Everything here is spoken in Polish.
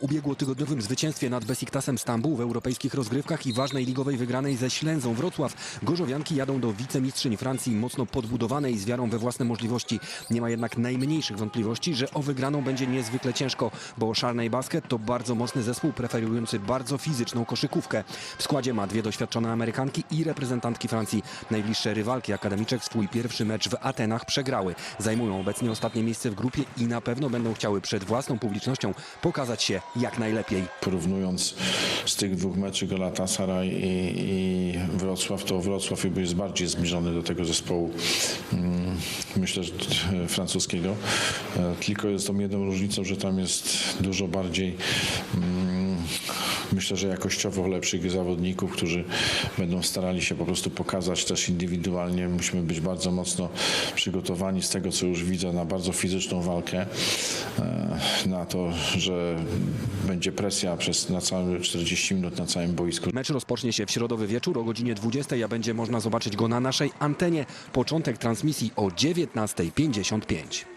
Ubiegłotygodniowym zwycięstwie nad Besiktasem Stambuł w europejskich rozgrywkach i ważnej ligowej wygranej ze Ślęzą Wrocław, gorzowianki jadą do wicemistrzyni Francji mocno podbudowanej z wiarą we własne możliwości. Nie ma jednak najmniejszych wątpliwości, że o wygraną będzie niezwykle ciężko, bo Szarnej Basket to bardzo mocny zespół preferujący bardzo fizyczną koszykówkę. W składzie ma dwie doświadczone Amerykanki i reprezentantki Francji. Najbliższe rywalki akademiczek swój pierwszy mecz w Atenach przegrały. Zajmują obecnie ostatnie miejsce w grupie i na pewno będą chciały przed własną publicznością pokazać się jak najlepiej. Porównując z tych dwóch meczy Galatasaray i, i Wrocław, to Wrocław jest bardziej zbliżony do tego zespołu, mm, myślę, że e, francuskiego. E, Tylko jest tą jedną różnicą, że tam jest dużo bardziej mm, myślę, że jakościowo lepszych zawodników, którzy będą starali się po prostu pokazać też indywidualnie. Musimy być bardzo mocno przygotowani z tego, co już widzę, na bardzo fizyczną walkę, e, na to, że będzie presja przez na całe 40 minut na całym boisku. Mecz rozpocznie się w środowy wieczór o godzinie 20, a będzie można zobaczyć go na naszej antenie. Początek transmisji o 19.55.